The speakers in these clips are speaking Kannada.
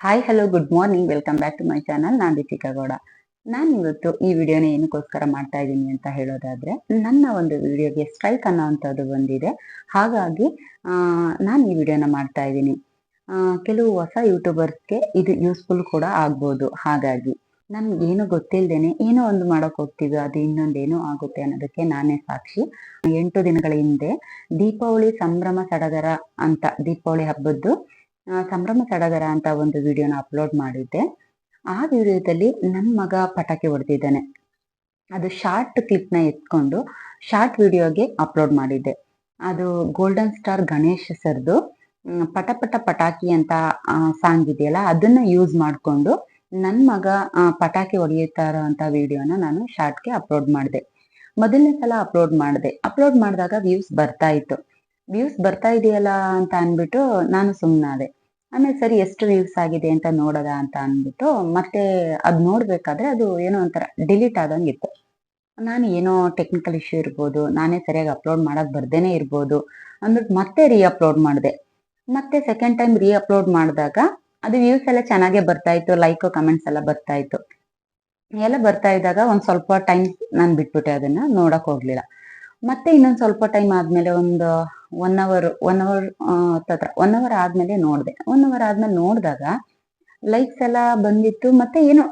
Hi hello good morning welcome back to my channel ನಾನು ದೀಪಿಕಾ ಗೌಡ. ನಾನು ಇವತ್ತು ಈ ವಿಡಿಯೋನ ಏನಕ್ಕೋಸ್ಕರ ಮಾಡ್ತಾ ಇದ್ದೀನಿ ಅಂತ ಹೇಳೋದಾದ್ರೆ, ನನ್ನ ಒಂದು ವಿಡಿಯೋಗೆ ಸ್ಟ್ರೈಕ್ ಅನ್ನೋವಂಥದ್ದು ಬಂದಿದೆ. ಹಾಗಾಗಿ ನಾನು ಈ ವಿಡಿಯೋನ ಮಾಡ್ತಾ ಇದ್ದೀನಿ. ಕೆಲವು ಹೊಸ ಯೂಟ್ಯೂಬರ್ಸ್ಗೆ ಇದು ಯೂಸ್ಫುಲ್ ಕೂಡ ಆಗ್ಬೋದು. ಹಾಗಾಗಿ ನಮ್ಗೆ ಏನು ಗೊತ್ತಿಲ್ಲದೇನೆ ಏನೋ ಒಂದು ಮಾಡೋಕೆ ಹೋಗ್ತೀವಿ ಅದು ಇನ್ನೊಂದೇನೋ ಆಗುತ್ತೆ ಅನ್ನೋದಕ್ಕೆ ನಾನೇ ಸಾಕ್ಷಿ. ಎಂಟು ದಿನಗಳ ಹಿಂದೆ ದೀಪಾವಳಿ ಸಂಭ್ರಮ ಸಡಗರ ಅಂತ ದೀಪಾವಳಿ ಹಬ್ಬದ್ದು ಸಂಭ್ರಮ ಸಡಗರ ಅಂತ ಒಂದು ವಿಡಿಯೋನ ಅಪ್ಲೋಡ್ ಮಾಡಿದ್ದೆ. ಆ ವಿಡಿಯೋದಲ್ಲಿ ನನ್ನ ಮಗ ಪಟಾಕಿ ಹೊಡೆದಿದ್ದಾನೆ. ಅದು ಶಾರ್ಟ್ ಕ್ಲಿಪ್ನ ಎತ್ಕೊಂಡು ಶಾರ್ಟ್ ವಿಡಿಯೋಗೆ ಅಪ್ಲೋಡ್ ಮಾಡಿದ್ದೆ. ಅದು ಗೋಲ್ಡನ್ ಸ್ಟಾರ್ ಗಣೇಶ್ ಸರ್ದು ಪಟ ಪಟ ಪಟಾಕಿ ಅಂತ ಸಾಂಗ್ ಇದೆಯಲ್ಲ, ಅದನ್ನ ಯೂಸ್ ಮಾಡಿಕೊಂಡು ನನ್ನ ಮಗ ಪಟಾಕಿ ಹೊಡೆಯುತ್ತಾ ಅಂತ ವಿಡಿಯೋನ ನಾನು ಶಾರ್ಟ್ಗೆ ಅಪ್ಲೋಡ್ ಮಾಡಿದೆ. ಮೊದಲನೇ ಸಲ ಅಪ್ಲೋಡ್ ಮಾಡಿದೆ. ಅಪ್ಲೋಡ್ ಮಾಡಿದಾಗ ವ್ಯೂಸ್ ಬರ್ತಾ ಇತ್ತು. ವ್ಯೂಸ್ ಬರ್ತಾ ಇದೆಯಲ್ಲ ಅಂತ ಅಂದ್ಬಿಟ್ಟು ನಾನು ಸುಮ್ಮನಾದೆ ಆಮೇಲೆ ಸರಿ, ಎಷ್ಟು ವ್ಯೂಸ್ ಆಗಿದೆ ಅಂತ ನೋಡದ ಅಂತ ಅಂದ್ಬಿಟ್ಟು ಮತ್ತೆ ಅದು ನೋಡ್ಬೇಕಾದ್ರೆ ಅದು ಏನೋ ಒಂಥರ ಡಿಲೀಟ್ ಆದಂಗಿತ್ತು. ನಾನು ಏನೋ ಟೆಕ್ನಿಕಲ್ ಇಶ್ಯೂ ಇರ್ಬೋದು, ನಾನೇ ಸರಿಯಾಗಿ ಅಪ್ಲೋಡ್ ಮಾಡಕ್ ಬರ್ದೇನೆ ಇರ್ಬೋದು ಅಂದ್ಬಿಟ್ಟು ಮತ್ತೆ ರೀ ಅಪ್ಲೋಡ್ ಮಾಡಿದೆ. ಮತ್ತೆ ಸೆಕೆಂಡ್ ಟೈಮ್ ರೀ ಅಪ್ಲೋಡ್ ಮಾಡಿದಾಗ ಅದು ವ್ಯೂಸ್ ಎಲ್ಲ ಚೆನ್ನಾಗೇ ಬರ್ತಾ ಇತ್ತು ಲೈಕ್ ಕಮೆಂಟ್ಸ್ ಎಲ್ಲ ಬರ್ತಾ ಇತ್ತು. ಎಲ್ಲ ಬರ್ತಾ ಇದ್ದಾಗ ಒಂದ್ ಸ್ವಲ್ಪ ಟೈಮ್ ನಾನು ಬಿಟ್ಬಿಟ್ಟೆ ಅದನ್ನ ನೋಡಕ್ ಹೋಗ್ಲಿಲ್ಲ. ಮತ್ತೆ ಇನ್ನೊಂದ್ ಸ್ವಲ್ಪ ಟೈಮ್ ಆದ್ಮೇಲೆ ಒಂದು ಒನ್ ಅವರ್ ಒನ್ ಅವರ್ ತತ್ರ ಒನ್ ಅವರ್ ಆದ್ಮೇಲೆ ನೋಡಿದೆ. ಒನ್ ಅವರ್ ಆದ್ಮೇಲೆ ನೋಡಿದಾಗ ಲೈಕ್ಸ್ ಎಲ್ಲ ಬಂದಿತ್ತು. ಮತ್ತೆ ಏನು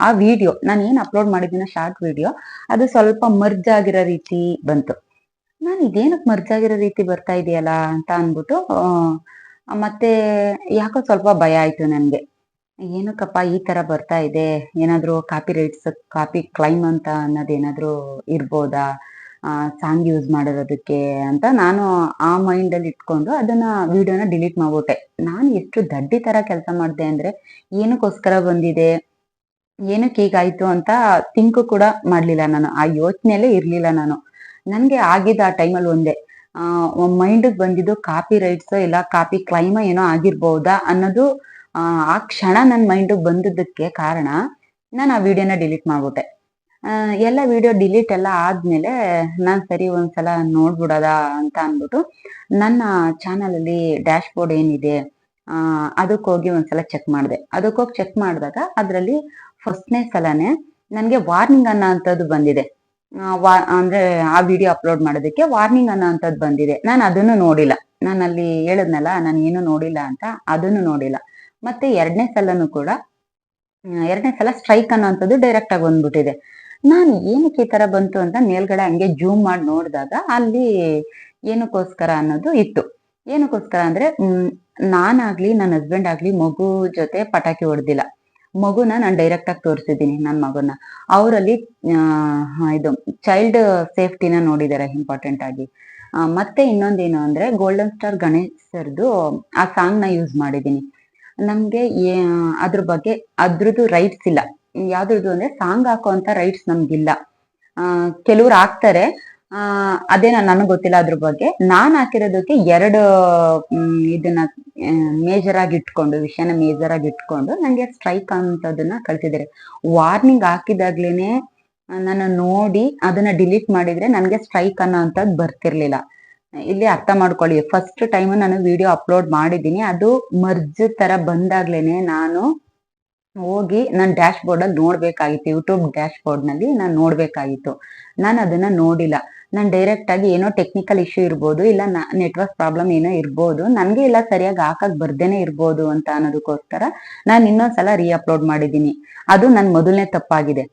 ಆ, ವಿಡಿಯೋ ನಾನು ಏನು ಅಪ್ಲೋಡ್ ಮಾಡಿದ್ದೀನ ಶಾರ್ಟ್ ವಿಡಿಯೋ ಅದು ಸ್ವಲ್ಪ ಮರ್ಜ್ ಆಗಿರೋ ರೀತಿ ಬಂತು. ನಾನು ಇದೇನಕ್ಕೆ ಮರ್ಜ್ ಆಗಿರೋ ರೀತಿ ಬರ್ತಾ ಇದೆಯಲ್ಲ ಅಂತ ಅಂದ್ಬಿಟ್ಟು ಮತ್ತೆ ಯಾಕೋ ಸ್ವಲ್ಪ ಭಯ ಆಯ್ತು ನನಗೆ. ಏನಕ್ಕಪ್ಪ ಈ ತರ ಬರ್ತಾ ಇದೆ? ಏನಾದ್ರೂ ಕಾಪಿ ರೈಟ್ಸ್ ಕಾಪಿ ಕ್ಲೈಮ್ ಅಂತ ಅನ್ನೋದೇನಾದ್ರೂ ಇರ್ಬೋದಾ? ಸಾಂಗ್ ಯೂಸ್ ಮಾಡಿರೋದಕ್ಕೆ ಅಂತ ನಾನು ಆ ಮೈಂಡ್ ಅಲ್ಲಿ ಇಟ್ಕೊಂಡು ಅದನ್ನ ವಿಡಿಯೋನ ಡಿಲೀಟ್ ಮಾಡ್ಬಿಟ್ಟೆ. ನಾನು ಎಷ್ಟು ದಡ್ಡಿ ತರ ಕೆಲಸ ಮಾಡಿದೆ ಅಂದ್ರೆ ಏನಕ್ಕೋಸ್ಕರ ಬಂದಿದೆ ಏನಕ್ಕೆ ಹೀಗಾಯ್ತು ಅಂತ ತಿಂಕು ಕೂಡ ಮಾಡ್ಲಿಲ್ಲ ನಾನು. ಆ ಯೋಚನೆಯಲ್ಲೇ ಇರ್ಲಿಲ್ಲ ನಾನು. ನನ್ಗೆ ಆಗಿದ್ದ ಆ ಟೈಮಲ್ಲಿ ಒಂದೇ ಆ ಮೈಂಡ್ ಬಂದಿದ್ದು ಕಾಪಿ ರೈಟ್ಸ್ ಇಲ್ಲ ಕಾಪಿ ಕ್ಲೈಮ ಏನೋ ಆಗಿರ್ಬಹುದಾ ಅನ್ನೋದು ಆ ಆ ಕ್ಷಣ ನನ್ನ ಮೈಂಡ್ ಬಂದಿದ್ದಕ್ಕೆ ಕಾರಣ ನಾನು ಆ ವಿಡಿಯೋನ ಡಿಲೀಟ್ ಮಾಡ್ಬಿಟ್ಟೆ. ಆ, ಎಲ್ಲ ವಿಡಿಯೋ ಡಿಲೀಟ್ ಎಲ್ಲ ಆದ್ಮೇಲೆ ನಾನ್ ಸರಿ ಒಂದ್ಸಲ ನೋಡ್ಬಿಡೋದ ಅಂತ ಅಂದ್ಬಿಟ್ಟು ನನ್ನ ಚಾನಲ್ ಅಲ್ಲಿ ಡ್ಯಾಶ್ ಬೋರ್ಡ್ ಏನಿದೆ ಅದಕ್ಕೆ ಹೋಗಿ ಒಂದ್ಸಲ ಚೆಕ್ ಮಾಡಿದೆ. ಅದಕ್ಕೆ ಹೋಗಿ ಚೆಕ್ ಮಾಡಿದಾಗ ಅದರಲ್ಲಿ ಫಸ್ಟ್ನೇ ಸಲನೇ ನನಗೆ ವಾರ್ನಿಂಗ್ ಅನ್ನೋ ಅಂಥದ್ದು ಬಂದಿದೆ. ವಾ- ಅಂದ್ರೆ ಆ ವಿಡಿಯೋ ಅಪ್ಲೋಡ್ ಮಾಡೋದಕ್ಕೆ ವಾರ್ನಿಂಗ್ ಅನ್ನೋ ಅಂಥದ್ದು ಬಂದಿದೆ. ನಾನು ಅದನ್ನು ನೋಡಿಲ್ಲ. ನಾನು ಅಲ್ಲಿ ಹೇಳಿದ್ನಲ್ಲ, ನಾನು ಏನು ನೋಡಿಲ್ಲ ಅಂತ ಅದನ್ನು ನೋಡಿಲ್ಲ. ಮತ್ತೆ ಎರಡನೇ ಸಲನು ಕೂಡ ಎರಡನೇ ಸಲ ಸ್ಟ್ರೈಕ್ ಅನ್ನೋಂಥದ್ದು ಡೈರೆಕ್ಟ್ ಆಗಿ ಬಂದ್ಬಿಟ್ಟಿದೆ. ನಾನು ಏನಕ್ಕೆ ಈ ತರ ಬಂತು ಅಂತ ಮೇಲ್ಗಡೆ ಹಂಗೆ ಜೂಮ್ ಮಾಡಿ ನೋಡಿದಾಗ ಅಲ್ಲಿ ಏನಕ್ಕೋಸ್ಕರ ಅನ್ನೋದು ಇತ್ತು. ಏನಕ್ಕೋಸ್ಕರ ಅಂದ್ರೆ, ಹ್ಮ್, ನಾನಾಗ್ಲಿ ನನ್ನ ಹಸ್ಬೆಂಡ್ ಆಗ್ಲಿ ಮಗು ಜೊತೆ ಪಟಾಕಿ ಹೊಡೆದಿಲ್ಲ. ಮಗುನ ನಾನು ಡೈರೆಕ್ಟ್ ಆಗಿ ತೋರಿಸಿದ್ದೀನಿ ನನ್ನ ಮಗುನ. ಅವರಲ್ಲಿ ಇದು ಚೈಲ್ಡ್ ಸೇಫ್ಟಿನ ನೋಡಿದ್ದಾರೆ ಇಂಪಾರ್ಟೆಂಟ್ ಆಗಿ. ಮತ್ತೆ ಇನ್ನೊಂದೇನು ಅಂದ್ರೆ ಗೋಲ್ಡನ್ ಸ್ಟಾರ್ ಗಣೇಶ್ ಸರ್ದು ಆ ಸಾಂಗ್ನ ಯೂಸ್ ಮಾಡಿದ್ದೀನಿ. ನಮ್ಗೆ ಅದ್ರ ಬಗ್ಗೆ ಅದ್ರದ್ದು ರೈಟ್ಸ್ ಇಲ್ಲ. ಯಾವ್ದ್ರದ್ದು ಅಂದ್ರೆ ಸಾಂಗ್ ಹಾಕುವಂತ ರೈಟ್ಸ್ ನಮ್ಗಿಲ್ಲ. ಆ, ಕೆಲವ್ರು ಹಾಕ್ತಾರೆ. ಆ ಅದೇನ ನನಗೆ ಗೊತ್ತಿಲ್ಲ ಅದ್ರ ಬಗ್ಗೆ. ನಾನ್ ಹಾಕಿರೋದಕ್ಕೆ ಎರಡು ಇದನ್ನ ಮೇಜರ್ ಆಗಿ ಇಟ್ಕೊಂಡು, ವಿಷಯನ ಮೇಜರ್ ಆಗಿ ಇಟ್ಕೊಂಡು ನಂಗೆ ಸ್ಟ್ರೈಕ್ ಅಂತದನ್ನ ಕಳ್ಸಿದ್ದಾರೆ. ವಾರ್ನಿಂಗ್ ಹಾಕಿದಾಗ್ಲೇನೆ ನಾನು ನೋಡಿ ಅದನ್ನ ಡಿಲೀಟ್ ಮಾಡಿದ್ರೆ ನನಗೆ ಸ್ಟ್ರೈಕ್ ಅನ್ನೋ ಅಂತದ್ ಬರ್ತಿರ್ಲಿಲ್ಲ. ಇಲ್ಲಿ ಅರ್ಥ ಮಾಡ್ಕೊಳ್ಳಿ. ಫಸ್ಟ್ ಟೈಮ್ ನಾನು ವಿಡಿಯೋ ಅಪ್ಲೋಡ್ ಮಾಡಿದ್ದೀನಿ. ಅದು ಮರ್ಜ್ ತರ ಬಂದಾಗ್ಲೇನೆ ನಾನು ಹೋಗಿ ನಾನು ಡ್ಯಾಶ್ ಬೋರ್ಡ್ ಅಲ್ಲಿ ನೋಡ್ಬೇಕಾಗಿತ್ತು ಯೂಟ್ಯೂಬ್ ಡ್ಯಾಶ್ ಬೋರ್ಡ್ನಲ್ಲಿ ನಾನು ನೋಡ್ಬೇಕಾಗಿತ್ತು. ನಾನು ಅದನ್ನ ನೋಡಿಲ್ಲ. ನಾನು ಡೈರೆಕ್ಟ್ ಆಗಿ ಏನೋ ಟೆಕ್ನಿಕಲ್ ಇಶ್ಯೂ ಇರ್ಬೋದು, ಇಲ್ಲ ನೆಟ್ವರ್ಕ್ ಪ್ರಾಬ್ಲಮ್ ಏನೋ ಇರ್ಬೋದು, ನನಗೆ ಇಲ್ಲ ಸರಿಯಾಗಿ ಹಾಕಕ್ ಬರ್ದೇನೆ ಇರ್ಬೋದು ಅಂತ ಅನ್ನೋದಕ್ಕೋಸ್ಕರ ನಾನು ಇನ್ನೊಂದ್ಸಲ ರೀ ಅಪ್ಲೋಡ್ ಮಾಡಿದ್ದೀನಿ. ಅದು ನನ್ನ ಮೊದಲನೇ ತಪ್ಪಾಗಿದೆ.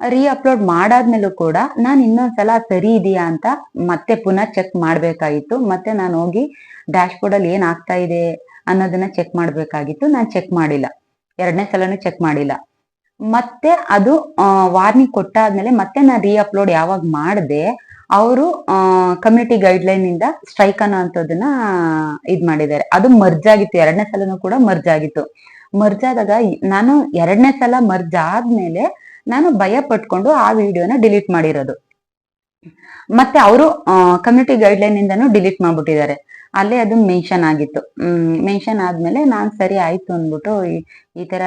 ರೀ ಅಪ್ಲೋಡ್ ಮಾಡಾದ್ಮೇಲೂ ಕೂಡ ನಾನು ಇನ್ನೊಂದ್ಸಲ ಸರಿ ಇದೆಯಾ ಅಂತ ಮತ್ತೆ ಪುನಃ ಚೆಕ್ ಮಾಡ್ಬೇಕಾಗಿತ್ತು. ಮತ್ತೆ ನಾನು ಹೋಗಿ ಡ್ಯಾಶ್ ಬೋರ್ಡ್ ಅಲ್ಲಿ ಏನ್ ಆಗ್ತಾ ಇದೆ ಅನ್ನೋದನ್ನ ಚೆಕ್ ಮಾಡ್ಬೇಕಾಗಿತ್ತು. ನಾನು ಚೆಕ್ ಮಾಡಿಲ್ಲ. ಎರಡನೇ ಸಲನೂ ಚೆಕ್ ಮಾಡಿಲ್ಲ. ಮತ್ತೆ ಅದು ವಾರ್ನಿಂಗ್ ಕೊಟ್ಟಾದ್ಮೇಲೆ ಮತ್ತೆ ನಾನು ರೀ ಅಪ್ಲೋಡ್ ಯಾವಾಗ ಮಾಡಿದೆ, ಅವರು ಕಮ್ಯುನಿಟಿ ಗೈಡ್ಲೈನ್ ಇಂದ ಸ್ಟ್ರೈಕ್ ಅನ್ನೋ ಅಂತದನ್ನ ಇದ್ ಮಾಡಿದ್ದಾರೆ. ಅದು ಮರ್ಜ್ ಆಗಿತ್ತು, ಎರಡನೇ ಸಲನೂ ಕೂಡ ಮರ್ಜ್ ಆಗಿತ್ತು. ಮರ್ಜ್ ಆದಾಗ ನಾನು ಎರಡನೇ ಸಲ ಮರ್ಜ್ ಆದ್ಮೇಲೆ ನಾನು ಭಯ ಪಟ್ಕೊಂಡು ಆ ವಿಡಿಯೋನ ಡಿಲೀಟ್ ಮಾಡಿರೋದು. ಮತ್ತೆ ಅವರು ಕಮ್ಯುನಿಟಿ ಗೈಡ್ಲೈನ್ ಇಂದನು ಡಿಲೀಟ್ ಮಾಡ್ಬಿಟ್ಟಿದ್ದಾರೆ. ಅಲ್ಲೇ ಅದು ಮೆನ್ಷನ್ ಆಗಿತ್ತು. ಮೆನ್ಷನ್ ಆದ್ಮೇಲೆ ನಾನ್ ಸರಿ ಆಯ್ತು ಅಂದ್ಬಿಟ್ಟು ಈ- ತರ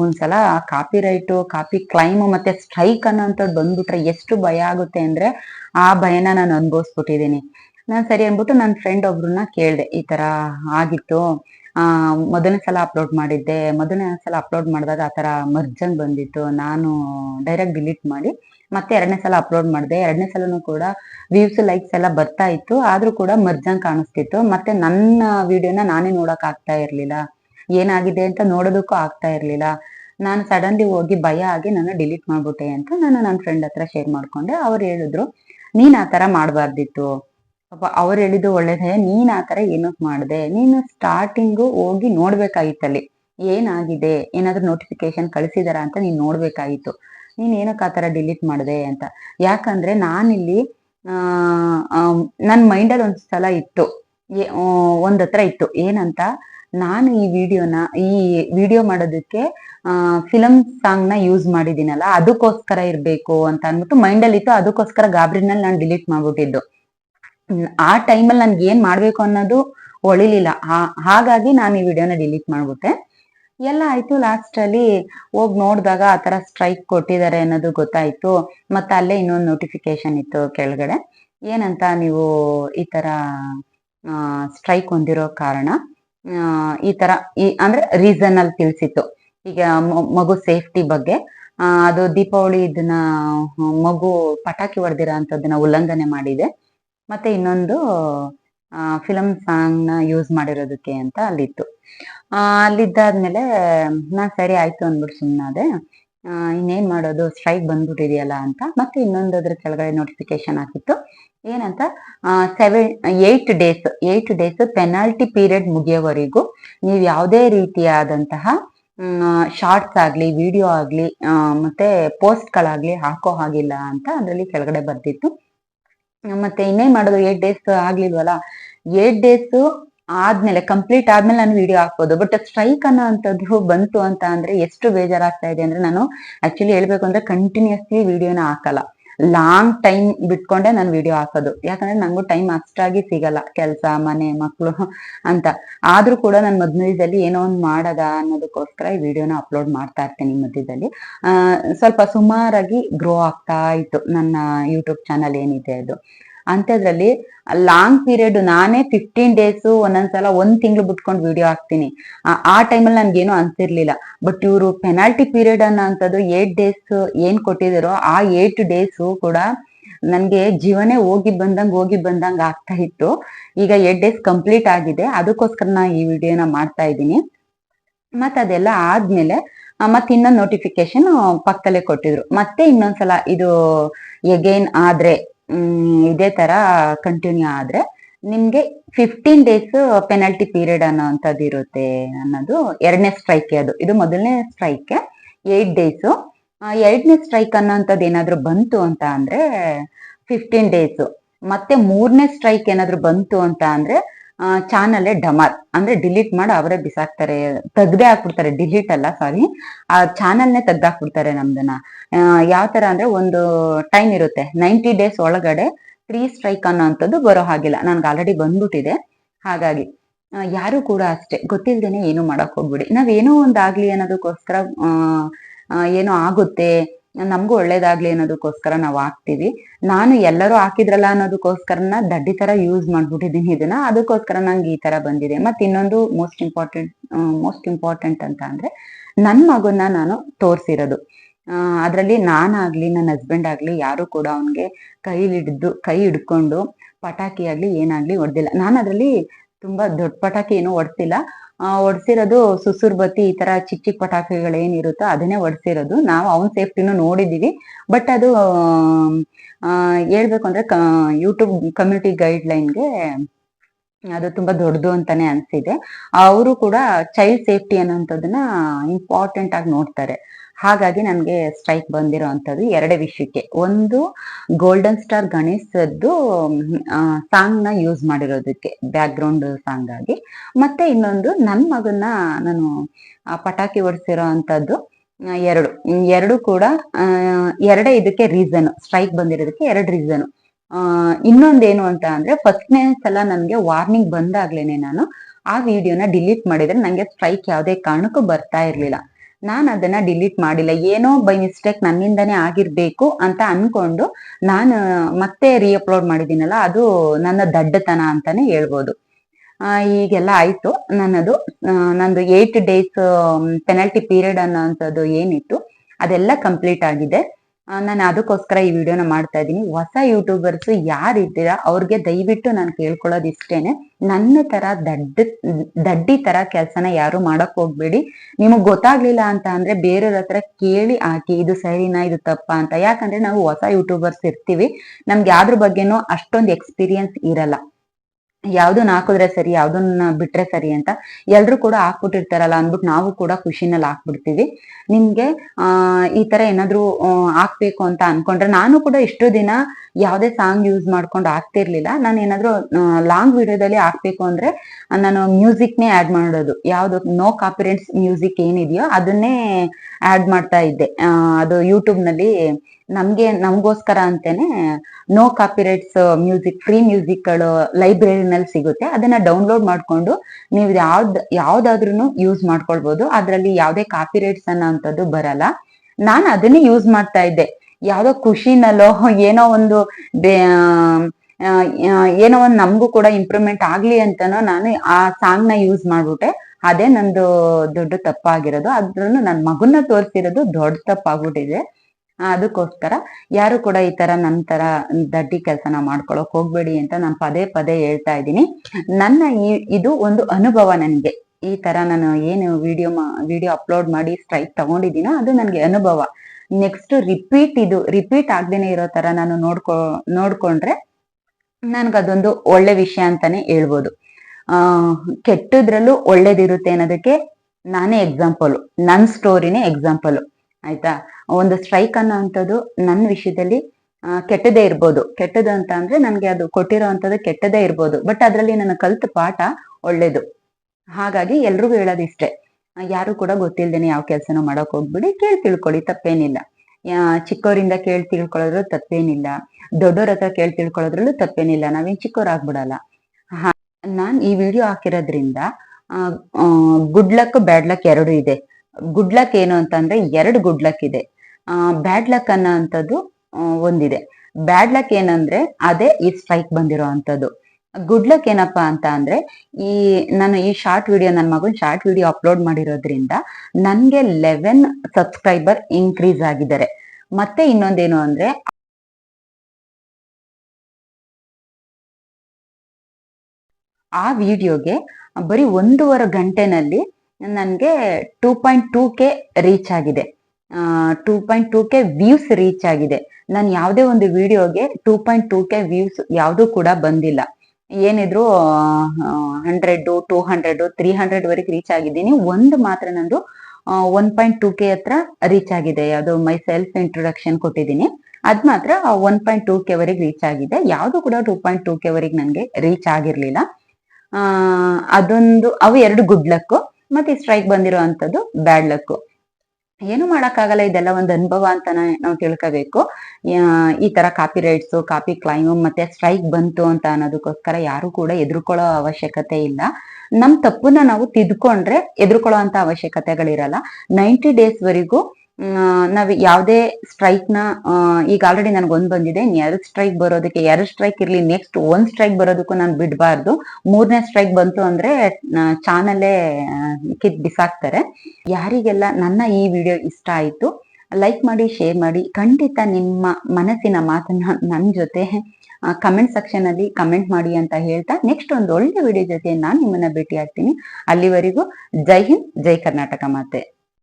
ಒಂದ್ಸಲ ಕಾಪಿ ರೈಟು ಕಾಪಿ ಕ್ಲೈಮ್ ಮತ್ತೆ ಸ್ಟ್ರೈಕ್ ಅನ್ನೋಂಥದ್ದು ಬಂದ್ಬಿಟ್ರೆ ಎಷ್ಟು ಭಯ ಆಗುತ್ತೆ ಅಂದ್ರೆ ಆ ಭಯನ ನಾನು ಅನುಭವಿಸ್ಬಿಟ್ಟಿದ್ದೀನಿ. ನಾನ್ ಸರಿ ಅನ್ಬಿಟ್ಟು ನನ್ನ ಫ್ರೆಂಡ್ ಒಬ್ರನ್ನ ಕೇಳ್ದೆ, ಈ ತರ ಆಗಿತ್ತು. ಆ, ಮೊದಲನೇ ಸಲ ಅಪ್ಲೋಡ್ ಮಾಡಿದ್ದೆ. ಮೊದಲನೇ ಸಲ ಅಪ್ಲೋಡ್ ಮಾಡಿದಾಗ ಆ ತರ ಮರ್ಜಂಗ್ ಬಂದಿತ್ತು. ನಾನು ಡೈರೆಕ್ಟ್ ಡಿಲೀಟ್ ಮಾಡಿ ಮತ್ತೆ ಎರಡನೇ ಸಲ ಅಪ್ಲೋಡ್ ಮಾಡಿದೆ. ಎರಡನೇ ಸಲನೂ ಕೂಡ ವ್ಯೂಸ್ ಲೈಕ್ಸ್ ಎಲ್ಲ ಬರ್ತಾ ಇತ್ತು. ಆದ್ರೂ ಕೂಡ ಮರ್ಜಂಗ್ ಕಾಣಿಸ್ತಿತ್ತು. ಮತ್ತೆ ನನ್ನ ವಿಡಿಯೋನ ನಾನೇ ನೋಡಕ್ ಆಗ್ತಾ ಇರ್ಲಿಲ್ಲ. ಏನಾಗಿದೆ ಅಂತ ನೋಡೋದಕ್ಕೂ ಆಗ್ತಾ ಇರ್ಲಿಲ್ಲ. ನಾನು ಸಡನ್ಲಿ ಹೋಗಿ ಭಯ ಆಗಿ ನಾನು ಡಿಲೀಟ್ ಮಾಡ್ಬಿಟ್ಟೆ ಅಂತ ನಾನು ನನ್ನ ಫ್ರೆಂಡ್ ಹತ್ರ ಶೇರ್ ಮಾಡ್ಕೊಂಡೆ. ಅವ್ರು ಹೇಳಿದ್ರು, ನೀನ್ ಆ ತರ ಮಾಡಬಾರ್ದಿತ್ತು. ಪಾಪ ಅವ್ರು ಹೇಳಿದ್ದು ಒಳ್ಳೇದೇ, ನೀನ್ ಆ ತರ ಏನೋ ಮಾಡಿದೆ. ನೀನು ಸ್ಟಾರ್ಟಿಂಗು ಹೋಗಿ ನೋಡ್ಬೇಕಾಗಿತ್ತಲ್ಲಿ. ಏನಾಗಿದೆ? ಏನಾದ್ರೂ ನೋಟಿಫಿಕೇಶನ್ ಕಳಿಸಿದಾರ ಅಂತ ನೀನ್ ನೋಡ್ಬೇಕಾಗಿತ್ತು. ನೀನ್ ಏನಕ್ಕೆ ಆ ತರ ಡಿಲೀಟ್ ಮಾಡಿದೆ ಅಂತ. ಯಾಕಂದ್ರೆ ನಾನಿಲ್ಲಿ ನನ್ನ ಮೈಂಡಲ್ಲಿ ಒಂದ್ ಸಲ ಇತ್ತು. ಒಂದ್ ಹತ್ರ ಇತ್ತು. ಏನಂತ? ನಾನು ಈ ವಿಡಿಯೋನ, ಈ ವಿಡಿಯೋ ಮಾಡೋದಕ್ಕೆ ಫಿಲಮ್ ಸಾಂಗ್ನ ಯೂಸ್ ಮಾಡಿದೀನಲ್ಲ ಅದಕ್ಕೋಸ್ಕರ ಇರ್ಬೇಕು ಅಂತ ಅಂದ್ಬಿಟ್ಟು ಮೈಂಡಲ್ಲಿ ಇತ್ತು ಅದಕ್ಕೋಸ್ಕರ ಗಾಬ್ರಿನಲ್ಲಿ ನಾನು ಡಿಲೀಟ್ ಮಾಡ್ಬಿಟ್ಟಿದ್ದು. ಆ ಟೈಮಲ್ಲಿ ನನ್ಗೆ ಏನ್ ಮಾಡ್ಬೇಕು ಅನ್ನೋದು ಒಳಿಲಿಲ್ಲ. ಹಾಗಾಗಿ ನಾನು ಈ ವಿಡಿಯೋನ ಡಿಲೀಟ್ ಮಾಡ್ಬಿಟ್ಟೆ. ಎಲ್ಲ ಆಯ್ತು ಲಾಸ್ಟ್ ಅಲ್ಲಿ ಹೋಗ್ ನೋಡಿದಾಗ ಆ ತರ ಸ್ಟ್ರೈಕ್ ಕೊಟ್ಟಿದ್ದಾರೆ ಅನ್ನೋದು ಗೊತ್ತಾಯ್ತು. ಮತ್ತೆ ಅಲ್ಲೇ ಇನ್ನೊಂದು ನೋಟಿಫಿಕೇಶನ್ ಇತ್ತು ಕೆಳಗಡೆ. ಏನಂತ ನೀವು ಈ ತರ ಸ್ಟ್ರೈಕ್ ಹೊಂದಿರೋ ಕಾರಣ ಈ ತರ ಈ, ಅಂದ್ರೆ ರೀಸನ್ ಅಲ್ಲಿ ತಿಳಿಸಿತ್ತು. ಈಗ ಮಗು ಸೇಫ್ಟಿ ಬಗ್ಗೆ ಅದು ದೀಪಾವಳಿ ಇದನ್ನ, ಮಗು ಪಟಾಕಿ ಹೊಡೆದಿರೋ ಅಂತದನ್ನ ಉಲ್ಲಂಘನೆ ಮಾಡಿದೆ. ಮತ್ತೆ ಇನ್ನೊಂದು ಫಿಲಮ್ ಸಾಂಗ್ನ ಯೂಸ್ ಮಾಡಿರೋದಕ್ಕೆ ಅಂತ ಅಲ್ಲಿತ್ತು. ಅಲ್ಲಿದ್ದಾದ್ಮೇಲೆ, ನಾ ಸರಿ ಆಯ್ತು ಅಂದ್ಬಿಟ್ಟು ಸುಮ್ಮನಾದೆ ಇನ್ನೇನ್ ಮಾಡೋದು? ಸ್ಟ್ರೈಕ್ ಬಂದ್ಬಿಟ್ಟಿದೆಯಲ್ಲ ಅಂತ. ಮತ್ತೆ ಇನ್ನೊಂದು ಅದ್ರ ಕೆಳಗಡೆ ನೋಟಿಫಿಕೇಶನ್ ಹಾಕಿತ್ತು. ಏನಂತ? Seven eight days eight days penalty period ಮುಗಿಯೋವರೆಗೂ ನೀವು ಯಾವುದೇ ರೀತಿಯಾದಂತಹ ಶಾರ್ಟ್ಸ್ ಆಗ್ಲಿ ವಿಡಿಯೋ ಆಗ್ಲಿ ಮತ್ತೆ ಪೋಸ್ಟ್ಗಳಾಗ್ಲಿ ಹಾಕೋ ಹಾಗಿಲ್ಲ ಅಂತ ಅದರಲ್ಲಿ ಕೆಳಗಡೆ ಬರ್ತಿತ್ತು ಮತ್ತೆ ಇನ್ನೇನ್ ಮಾಡೋದು ಏಟ್ ಡೇಸ್ ಆಗ್ಲಿಲ್ವಲ್ಲ? ಏಟ್ ಡೇಸ್ ಆದ್ಮೇಲೆ ಕಂಪ್ಲೀಟ್ ಆದ್ಮೇಲೆ ನಾನು ವಿಡಿಯೋ ಹಾಕ್ಬೋದು. ಬಟ್ ಸ್ಟ್ರೈಕ್ ಅನ್ನೋ ಅಂತದ್ದು ಬಂತು ಅಂತ ಅಂದ್ರೆ ಎಷ್ಟು ಬೇಜಾರಾಗ್ತಾ ಇದೆ ಅಂದ್ರೆ ನಾನು ಆಕ್ಚುಲಿ ಹೇಳ್ಬೇಕು ಅಂದ್ರೆ ಕಂಟಿನ್ಯೂಸ್ಲಿ ವಿಡಿಯೋನ ಹಾಕಲ್ಲ. ಲಾಂಗ್ ಟೈಮ್ ಬಿಟ್ಕೊಂಡೆ ನಾನು ವಿಡಿಯೋ ಹಾಕೋದು. ಯಾಕಂದ್ರೆ ನಂಗೂ ಟೈಮ್ ಅಷ್ಟಾಗಿ ಸಿಗಲ್ಲ. ಕೆಲಸ, ಮನೆ ಮಕ್ಕಳು ಅಂತ. ಆದ್ರೂ ಕೂಡ ನಾನು ಮಧ್ಯದಲ್ಲಿ ಏನೋ ಒಂದು ಮಾಡದ ಅನ್ನೋದಕ್ಕೋಸ್ಕರ ಈ ವಿಡಿಯೋನ ಅಪ್ಲೋಡ್ ಮಾಡ್ತಾ ಇರ್ತೀನಿ ಮಧ್ಯದಲ್ಲಿ. ಸ್ವಲ್ಪ ಸುಮಾರಾಗಿ ಗ್ರೋ ಆಗ್ತಾ ಇತ್ತು ನನ್ನ ಯೂಟ್ಯೂಬ್ ಚಾನಲ್ ಏನಿದೆ ಅದು. ಅಂಥದ್ರಲ್ಲಿ ಲಾಂಗ್ ಪೀರಿಯಡ್ ನಾನೇ ಫಿಫ್ಟೀನ್ ಡೇಸ್ ಒಂದೊಂದ್ಸಲ ಒಂದ್ ತಿಂಗಳು ಬಿಟ್ಕೊಂಡು ವಿಡಿಯೋ ಹಾಕ್ತೀನಿ. ಆ- ಟೈಮಲ್ಲಿ ನನ್ಗೇನು ಅನ್ಸಿರ್ಲಿಲ್ಲ. ಬಟ್ ಇವರು ಪೆನಾಲ್ಟಿ ಪೀರಿಯಡ್ ಅನ್ನೋ ಏಟ್ ಡೇಸ್ ಏನ್ ಕೊಟ್ಟಿದಾರೋ ಆ ಏಟ್ ಡೇಸ್ ಕೂಡ ನನ್ಗೆ ಜೀವನೇ ಹೋಗಿ ಬಂದಂಗ್ ಹೋಗಿ ಬಂದಂಗ್ ಆಗ್ತಾ ಇತ್ತು. ಈಗ ಏಟ್ ಡೇಸ್ ಕಂಪ್ಲೀಟ್ ಆಗಿದೆ. ಅದಕ್ಕೋಸ್ಕರ ನಾ ಈ ವಿಡಿಯೋನ ಮಾಡ್ತಾ ಇದ್ದೀನಿ. ಮತ್ತೆ ಅದೆಲ್ಲ ಆದ್ಮೇಲೆ ಮತ್ತೆ ಇನ್ನೊಂದು ನೋಟಿಫಿಕೇಶನ್ ಪಕ್ಕದಲ್ಲೇ ಕೊಟ್ಟಿದ್ರು. ಮತ್ತೆ ಇನ್ನೊಂದ್ಸಲ ಇದು ಎಗೈನ್ ಆದ್ರೆ ಇದೇ ತರ ಕಂಟಿನ್ಯೂ ಆದ್ರೆ ನಿಮ್ಗೆ ಫಿಫ್ಟೀನ್ ಡೇಸ್ ಪೆನಲ್ಟಿ ಪೀರಿಯಡ್ ಅನ್ನೋಂಥದ್ದು ಇರುತ್ತೆ ಅನ್ನೋದು ಎರಡನೇ ಸ್ಟ್ರೈಕ್ ಅದು. ಇದು ಮೊದಲನೇ ಸ್ಟ್ರೈಕ್ ಏಟ್ ಡೇಸ್ ಎರಡನೇ ಸ್ಟ್ರೈಕ್ ಅನ್ನೋಂಥದ್ದು ಏನಾದ್ರು ಬಂತು ಅಂತ ಅಂದ್ರೆ ಫಿಫ್ಟೀನ್ ಡೇಸ್ ಮತ್ತೆ ಮೂರನೇ ಸ್ಟ್ರೈಕ್ ಏನಾದ್ರು ಬಂತು ಅಂತ ಅಂದ್ರೆ ಚಾನಲ್ ಡಮರ್. ಅಂದ್ರೆ ಡಿಲೀಟ್ ಮಾಡಿ, ಅವರೇ ಬಿಸಾಕ್ತಾರೆ. ತೆಗ್ದೇ ಹಾಕ್ಬಿಡ್ತಾರೆ. ಡಿಲೀಟ್ ಅಲ್ಲ ಸಾರಿ ಆ ಚಾನಲ್ನೇ ತೆಗ್ದಾಕ್ಬಿಡ್ತಾರೆ ನಮ್ದನ್ನ. ಯಾವ ತರ ಅಂದ್ರೆ ಒಂದು ಟೈಮ್ ಇರುತ್ತೆ. ನೈಂಟಿ ಡೇಸ್ ಒಳಗಡೆ ತ್ರೀ ಸ್ಟ್ರೈಕ್ ಅನ್ನೋಂಥದ್ದು ಬರೋ ಹಾಗಿಲ್ಲ. ನನ್ಗೆ ಆಲ್ರೆಡಿ ಬಂದ್ಬಿಟ್ಟಿದೆ. ಹಾಗಾಗಿ ಯಾರು ಕೂಡ ಅಷ್ಟೇ. ಗೊತ್ತಿಲ್ದೇನೆ ಏನು ಮಾಡಕ್ ಹೋಗ್ಬಿಡಿ. ನಾವ್ ಏನೋ ಒಂದಾಗ್ಲಿ ಅನ್ನೋದಕ್ಕೋಸ್ಕರ ಏನೋ ಆಗುತ್ತೆ. ನಮಗೂ ಒಳ್ಳೇದಾಗ್ಲಿ ಅನ್ನೋದಕ್ಕೋಸ್ಕರ ನಾವು ಹಾಕ್ತಿವಿ. ನಾನು ಎಲ್ಲರೂ ಹಾಕಿದ್ರಲ್ಲ ಅನ್ನೋದಕ್ಕೋಸ್ಕರನ ದಡ್ಡಿ ತರ ಯೂಸ್ ಮಾಡ್ಬಿಟ್ಟಿದೀನಿ ಇದನ್ನ. ಅದಕ್ಕೋಸ್ಕರ ನಂಗೆ ಈ ತರ ಬಂದಿದೆ. ಮತ್ತೆ ಇನ್ನೊಂದು ಮೋಸ್ಟ್ ಇಂಪಾರ್ಟೆಂಟ್ ಮೋಸ್ಟ್ ಇಂಪಾರ್ಟೆಂಟ್ ಅಂತ ಅಂದ್ರೆ ನನ್ ಮಗನ್ನ ನಾನು ತೋರ್ಸಿರೋದು. ಅದ್ರಲ್ಲಿ ನಾನಾಗ್ಲಿ ನನ್ನ ಹಸ್ಬೆಂಡ್ ಆಗ್ಲಿ ಯಾರು ಕೂಡ ಅವನ್ಗೆ ಕೈಲಿಡ್ದು, ಕೈ ಹಿಡ್ಕೊಂಡು ಪಟಾಕಿ ಆಗ್ಲಿ ಏನಾಗ್ಲಿ ಹೊಡೆದಿಲ್ಲ. ನಾನು ಅದ್ರಲ್ಲಿ ತುಂಬಾ ದೊಡ್ಡ ಪಟಾಕಿ ಏನು ಹೊಡ್ಸಿಲ್ಲ ಆ ಹೊಡ್ಸಿರೋದು ಸುಸುರ್ ಬತ್ತಿ ಈ ತರ ಚಿಕ್ಕ ಚಿಕ್ಕ ಪಟಾಕಿಗಳು ಏನಿರುತ್ತೋ ಅದನ್ನೇ ಹೊಡ್ಸಿರೋದು ನಾವು ಅವನ್ ಸೇಫ್ಟಿನೂ ನೋಡಿದೀವಿ. ಬಟ್ ಅದು, ಆ ಹೇಳ್ಬೇಕು ಅಂದ್ರೆ ಯೂಟ್ಯೂಬ್ ಕಮ್ಯುನಿಟಿ ಗೈಡ್ ಲೈನ್ಗೆ ಅದು ತುಂಬಾ ದೊಡ್ಡದು ಅಂತಾನೆ ಅನ್ಸಿದೆ. ಅವರು ಕೂಡ ಚೈಲ್ಡ್ ಸೇಫ್ಟಿ ಅನ್ನೋಂಥದ್ದನ್ನ ಇಂಪಾರ್ಟೆಂಟ್ ಆಗಿ ನೋಡ್ತಾರೆ. ಹಾಗಾಗಿ ನಮ್ಗೆ ಸ್ಟ್ರೈಕ್ ಬಂದಿರೋ ಅಂಥದ್ದು ಎರಡೇ ವಿಷಯಕ್ಕೆ ಒಂದು ಗೋಲ್ಡನ್ ಸ್ಟಾರ್ ಗಣೇಶದ್ದು ಸಾಂಗ್ನ ಯೂಸ್ ಮಾಡಿರೋದಕ್ಕೆ ಬ್ಯಾಕ್ ಗ್ರೌಂಡ್ ಸಾಂಗ್ ಆಗಿ ಮತ್ತೆ ಇನ್ನೊಂದು ನನ್ನ ಮಗನ್ನ ನಾನು ಪಟಾಕಿ ಹೊಡ್ಸಿರೋ ಅಂಥದ್ದು ಎರಡು. ಎರಡು ಕೂಡ ಎರಡೇ ಇದಕ್ಕೆ ರೀಸನ್ ಸ್ಟ್ರೈಕ್ ಬಂದಿರೋದಕ್ಕೆ ಎರಡು ರೀಸನ್ ಇನ್ನೊಂದೇನು ಅಂತ ಅಂದ್ರೆ ಫಸ್ಟ್ನೇ ಸಲ ನನಗೆ ವಾರ್ನಿಂಗ್ ಬಂದಾಗ್ಲೇನೆ ನಾನು ಆ ವಿಡಿಯೋನ ಡಿಲೀಟ್ ಮಾಡಿದ್ರೆ ನಂಗೆ ಸ್ಟ್ರೈಕ್ ಯಾವುದೇ ಕಾರಣಕ್ಕೂ ಬರ್ತಾ ಇರ್ಲಿಲ್ಲ. ನಾನು ಅದನ್ನ ಡಿಲೀಟ್ ಮಾಡಿಲ್ಲ. ಏನೋ ಬೈ ಮಿಸ್ಟೇಕ್ ನನ್ನಿಂದನೇ ಆಗಿರ್ಬೇಕು ಅಂತ ಅನ್ಕೊಂಡು ನಾನು ಮತ್ತೆ ರೀಅಪ್ಲೋಡ್ ಮಾಡಿದ್ದೀನಲ್ಲ, ಅದು ನನ್ನ ದಡ್ಡತನ ಅಂತಾನೆ ಹೇಳ್ಬೋದು. ಈಗೆಲ್ಲ ಆಯ್ತು. ನನ್ನದು ನಂದು ಏಟ್ ಡೇಸ್ ಪೆನಾಲ್ಟಿ ಪೀರಿಯಡ್ ಅನ್ನೋ ಅಂತದ್ದು ಏನಿತ್ತು, ಅದೆಲ್ಲ ಕಂಪ್ಲೀಟ್ ಆಗಿದೆ. ನಾನು ಅದಕ್ಕೋಸ್ಕರ ಈ ವಿಡಿಯೋನ ಮಾಡ್ತಾ ಇದ್ದೀನಿ. ಹೊಸ ಯೂಟ್ಯೂಬರ್ಸ್ ಯಾರು ಇದ್ದೀರಾ, ಅವ್ರಿಗೆ ದಯವಿಟ್ಟು ನಾನು ಕೇಳ್ಕೊಳ್ಳೋದು ಇಷ್ಟೇನೆ. ನನ್ನ ತರ ದಡ್ಡ, ದಡ್ಡಿ ತರ ಕೆಲಸನ ಯಾರು ಮಾಡಕ್ ಹೋಗ್ಬೇಡಿ. ನಿಮಗ್ ಗೊತ್ತಾಗ್ಲಿಲ್ಲ ಅಂತ ಅಂದ್ರೆ ಬೇರೆಯವ್ರ ಹತ್ರ ಕೇಳಿ ಹಾಕಿ, ಇದು ಸರಿನಾ, ಇದು ತಪ್ಪಾ ಅಂತ. ಯಾಕಂದ್ರೆ ನಾವು ಹೊಸ ಯೂಟ್ಯೂಬರ್ಸ್ ಇರ್ತೀವಿ. ನಮ್ಗೆ ಯಾವ್ದ್ರ ಬಗ್ಗೆನೂ ಅಷ್ಟೊಂದು ಎಕ್ಸ್ಪೀರಿಯನ್ಸ್ ಇರಲ್ಲ. ಯಾವ್ದನ್ನ ಹಾಕಿದ್ರೆ ಸರಿ, ಯಾವ್ದನ್ನ ಬಿಟ್ರೆ ಸರಿ ಅಂತ ಎಲ್ರು ಕೂಡ ಹಾಕ್ಬಿಟ್ಟಿರ್ತಾರಲ್ಲ ಅಂದ್ಬಿಟ್ಟು ನಾವು ಕೂಡ ಖುಷಿನಲ್ಲಿ ಹಾಕ್ಬಿಡ್ತೀವಿ. ನಿಮ್ಗೆ, ಆ, ಈ ತರ ಏನಾದ್ರು ಹಾಕ್ಬೇಕು ಅಂತ ಅನ್ಕೊಂಡ್ರೆ ನಾನು ಕೂಡ ಇಷ್ಟು ದಿನ ಯಾವ್ದೇ ಸಾಂಗ್ ಯೂಸ್ ಮಾಡ್ಕೊಂಡು ಹಾಕ್ತಿರ್ಲಿಲ್ಲ ನಾನು ಏನಾದ್ರು ಲಾಂಗ್ ವಿಡಿಯೋದಲ್ಲಿ ಹಾಕ್ಬೇಕು ಅಂದ್ರೆ ನಾನು ನಾನು ಮ್ಯೂಸಿಕ್ನೇ ಆಡ್ ಮಾಡೋದು. ಯಾವ್ದು, ನೋ ಕಾಪಿರೆಂಟ್ಸ್ ಮ್ಯೂಸಿಕ್ ಏನಿದೆಯೋ ಅದನ್ನೇ ಆಡ್ ಮಾಡ್ತಾ ಇದ್ದೆ. ಅದು ಯೂಟ್ಯೂಬ್ನಲ್ಲಿ ನಮ್ಗೆ, ನಮಗೋಸ್ಕರ ಅಂತಾನೆ ನೋ ಕಾಪಿರೈಟ್ಸ್ ಮ್ಯೂಸಿಕ್ ಫ್ರೀ ಮ್ಯೂಸಿಕ್ಗಳು ಲೈಬ್ರರಿನಲ್ಲಿ ಸಿಗುತ್ತೆ. ಅದನ್ನ ಡೌನ್ಲೋಡ್ ಮಾಡ್ಕೊಂಡು ನೀವು ಯಾವ್ದ್ ಯಾವ್ದಾದ್ರೂ ಯೂಸ್ ಮಾಡ್ಕೊಳ್ಬಹುದು ಅದ್ರಲ್ಲಿ ಯಾವ್ದೇ ಕಾಪಿರೈಟ್ಸ್ ಅನ್ನೋ ಬರಲ್ಲ. ನಾನು ಅದನ್ನೇ ಯೂಸ್ ಮಾಡ್ತಾ ಇದ್ದೆ. ಯಾವ್ದೋ ಖುಷಿನಲ್ಲೋ, ಏನೋ ಒಂದು ಏನೋ ಒಂದು ನಮಗೂ ಕೂಡ ಇಂಪ್ರೂವ್ಮೆಂಟ್ ಆಗ್ಲಿ ಅಂತನೋ ನಾನು ಆ ಸಾಂಗ್ನ ಯೂಸ್ ಮಾಡ್ಬಿಟ್ಟೆ. ಅದೇ ನಂದು ದೊಡ್ಡ ತಪ್ಪಾಗಿರೋದು. ಅದ್ರೂ ನನ್ನ ಮಗನ್ನ ತೋರಿಸಿರೋದು ದೊಡ್ಡ ತಪ್ಪಾಗ್ಬಿಟ್ಟಿದೆ. ಅದಕ್ಕೋಸ್ಕರ ಯಾರು ಕೂಡ ಈ ತರ ನನ್ನ ತರ ದಡ್ಡಿ ಕೆಲಸನ ಮಾಡ್ಕೊಳಕ್ ಹೋಗ್ಬೇಡಿ ಅಂತ ನಾನು ಪದೇ ಪದೇ ಹೇಳ್ತಾ ಇದ್ದೀನಿ. ನನ್ನ ಈ, ಇದು ಒಂದು ಅನುಭವ ನನಗೆ. ಈ ತರ ನಾನು ಏನು ವಿಡಿಯೋ ವಿಡಿಯೋ ಅಪ್ಲೋಡ್ ಮಾಡಿ ಸ್ಟ್ರೈಕ್ ತಗೊಂಡಿದ್ದೀನೋ ಅದು ನನಗೆ ಅನುಭವ. ನೆಕ್ಸ್ಟ್ ರಿಪೀಟ್ ಇದು, ರಿಪೀಟ್ ಆಗ್ದೇನೆ ಇರೋ ತರ ನಾನು ನೋಡ್ಕೊ, ನೋಡ್ಕೊಂಡ್ರೆ ನನ್ಗದೊಂದು ಒಳ್ಳೆ ವಿಷಯ ಅಂತಾನೆ ಹೇಳ್ಬೋದು. ಆ, ಕೆಟ್ಟದ್ರಲ್ಲೂ ಒಳ್ಳೇದಿರುತ್ತೆ ಅನ್ನೋದಕ್ಕೆ ನಾನೇ ಎಕ್ಸಾಂಪಲ್ ನನ್ನ ಸ್ಟೋರಿನೇ ಎಕ್ಸಾಂಪಲ್ ಆಯ್ತಾ? ಒಂದು ಸ್ಟ್ರೈಕ್ ಅನ್ನೋ ಅಂಥದ್ದು ನನ್ನ ವಿಷಯದಲ್ಲಿ ಕೆಟ್ಟದೇ ಇರ್ಬೋದು. ಕೆಟ್ಟದು ಅಂತ ಅಂದ್ರೆ ನನ್ಗೆ ಅದು ಕೊಟ್ಟಿರೋ ಅಂಥದ್ದು ಕೆಟ್ಟದೇ ಇರ್ಬೋದು. ಬಟ್ ಅದ್ರಲ್ಲಿ ನನ್ನ ಕಲ್ತ ಪಾಠ ಒಳ್ಳೇದು. ಹಾಗಾಗಿ ಎಲ್ರಿಗೂ ಹೇಳೋದಿಷ್ಟೇ ಯಾರು ಕೂಡ ಗೊತ್ತಿಲ್ದೇನೆ ಯಾವ ಕೆಲಸನೂ ಮಾಡಕ್ ಹೋಗ್ಬಿಡಿ. ಕೇಳಿ ತಿಳ್ಕೊಳ್ಳಿ, ತಪ್ಪೇನಿಲ್ಲ. ಚಿಕ್ಕವರಿಂದ ಕೇಳಿ ತಿಳ್ಕೊಳ್ಳೋದ್ರು ತಪ್ಪೇನಿಲ್ಲ. ದೊಡ್ಡವ್ರ ಹತ್ರ ಕೇಳಿ ತಿಳ್ಕೊಳ್ಳೋದ್ರಲ್ಲೂ ತಪ್ಪೇನಿಲ್ಲ. ನಾವೇನ್ ಚಿಕ್ಕವರಾಗ್ಬಿಡಲ್ಲ ನಾನ್ ಈ ವಿಡಿಯೋ ಹಾಕಿರೋದ್ರಿಂದ ಗುಡ್ ಲಕ್ ಬ್ಯಾಡ್ ಲಕ್ ಎರಡು ಇದೆ. ಗುಡ್ ಲಕ್ ಏನು ಅಂತಂದ್ರೆ ಎರಡು ಗುಡ್ ಲಕ್ ಇದೆ. ಬ್ಯಾಡ್ ಲಕ್ ಅನ್ನೋ ಅಂಥದ್ದು ಒಂದಿದೆ. ಬ್ಯಾಡ್ ಲಕ್ ಏನಂದ್ರೆ, ಅದೇ ಈ ಸ್ಟ್ರೈಕ್ ಬಂದಿರೋ ಅಂಥದ್ದು ಗುಡ್ ಲಕ್ ಏನಪ್ಪಾ ಅಂತ ಅಂದ್ರೆ, ಈ ನಾನು ಈ ಶಾರ್ಟ್ ವಿಡಿಯೋ ನನ್ನ ಮಗನ್ ಶಾರ್ಟ್ ವಿಡಿಯೋ ಅಪ್ಲೋಡ್ ಮಾಡಿರೋದ್ರಿಂದ ನನ್ಗೆ ಲೆವೆನ್ ಸಬ್ಸ್ಕ್ರೈಬರ್ ಇನ್ಕ್ರೀಸ್ ಆಗಿದ್ದಾರೆ. ಮತ್ತೆ ಇನ್ನೊಂದೇನು ಅಂದ್ರೆ, ಆ ವಿಡಿಯೋಗೆ ಬರೀ ಒಂದೂವರೆ ಗಂಟೆನಲ್ಲಿ ನನಗೆ two point two K reach ಆಗಿದೆ. Two point two K views reach ಆಗಿದೆ. ನಾನು ಯಾವುದೇ ಒಂದು ವಿಡಿಯೋಗೆ two point two K views ಯಾವುದೂ ಕೂಡ ಬಂದಿಲ್ಲ. ಏನಿದ್ರು hundred two hundred three hundred ವರೆಗೆ ರೀಚ್ ಆಗಿದ್ದೀನಿ. ಒಂದು ಮಾತ್ರ ನಂದು ಒನ್ ಪಾಯಿಂಟ್ ಟೂ ಕೆ ಹತ್ರ ರೀಚ್ ಆಗಿದೆ. ಯಾವುದು ಮೈ ಸೆಲ್ಫ್ ಇಂಟ್ರೊಡಕ್ಷನ್ ಕೊಟ್ಟಿದ್ದೀನಿ. ಅದ್ ಮಾತ್ರ ಒನ್ ಪಾಯಿಂಟ್ ಟೂ ಕೆ ವರೆಗೆ ರೀಚ್ ಆಗಿದೆ. ಯಾವುದು ಕೂಡ ಟೂ ಪಾಯಿಂಟ್ ಟೂ ಕೆ ವರೆಗೆ ನನಗೆ ರೀಚ್ ಆಗಿರ್ಲಿಲ್ಲ. ಅದೊಂದು, ಅವು ಎರಡು ಗುಡ್ ಲಕ್ ಮತ್ತೆ ಸ್ಟ್ರೈಕ್ ಬಂದಿರೋ ಅಂಥದ್ದು ಬ್ಯಾಡ್ ಲಕ್ ಏನು ಮಾಡೋಕ್ಕಾಗಲ್ಲ, ಇದೆಲ್ಲ ಒಂದು ಅನುಭವ ಅಂತ ನಾವು ತಿಳ್ಕೋಬೇಕು. ಈ ತರ ಕಾಪಿ ರೈಟ್ಸ್ ಕಾಪಿ ಕ್ಲೈಮ್ ಮತ್ತೆ ಸ್ಟ್ರೈಕ್ ಬಂತು ಅಂತ ಅನ್ನೋದಕ್ಕೋಸ್ಕರ ಯಾರು ಕೂಡ ಎದುರುಕೊಳ್ಳೋ ಅವಶ್ಯಕತೆ ಇಲ್ಲ. ನಮ್ ತಪ್ಪನ್ನ ನಾವು ತಿದ್ಕೊಂಡ್ರೆ ಎದುರ್ಕೊಳ್ಳೋ ಅಂತ ಅವಶ್ಯಕತೆಗಳಿರಲ್ಲ. ನೈಂಟಿ ಡೇಸ್ ವರೆಗೂ ನಾವ್ ಯಾವ್ದೇ ಸ್ಟ್ರೈಕ್ನ ಈಗ ಆಲ್ರೆಡಿ ನನ್ಗೆ ಒಂದ್ ಬಂದಿದೆ ಎರಡು ಸ್ಟ್ರೈಕ್ ಬರೋದಕ್ಕೆ ಎರಡು ಸ್ಟ್ರೈಕ್ ಇರ್ಲಿ ನೆಕ್ಸ್ಟ್ ಒಂದ್ ಸ್ಟ್ರೈಕ್ ಬರೋದಕ್ಕೂ ನಾನು ಬಿಡ್ಬಾರ್ದು. ಮೂರನೇ ಸ್ಟ್ರೈಕ್ ಬಂತು ಅಂದ್ರೆ ಚಾನಲ್ಲೇ ಕಿತ್ ಬಿಸಾಕ್ತಾರೆ. ಯಾರಿಗೆಲ್ಲ ನನ್ನ ಈ ವಿಡಿಯೋ ಇಷ್ಟ ಆಯ್ತು ಲೈಕ್ ಮಾಡಿ ಶೇರ್ ಮಾಡಿ, ಖಂಡಿತ ನಿಮ್ಮ ಮನಸ್ಸಿನ ಮಾತನ್ನ ನನ್ನ ಜೊತೆ ಕಮೆಂಟ್ ಸೆಕ್ಷನ್ ಅಲ್ಲಿ ಕಮೆಂಟ್ ಮಾಡಿ ಅಂತ ಹೇಳ್ತಾ ನೆಕ್ಸ್ಟ್ ಒಂದು ಒಳ್ಳೆ ವಿಡಿಯೋ ಜೊತೆ ನಾನು ನಿಮ್ಮನ್ನ ಭೇಟಿ ಆಗ್ತೀನಿ ಅಲ್ಲಿವರೆಗೂ ಜೈ ಹಿಂದ್, ಜೈ ಕರ್ನಾಟಕ ಮಾತೆ.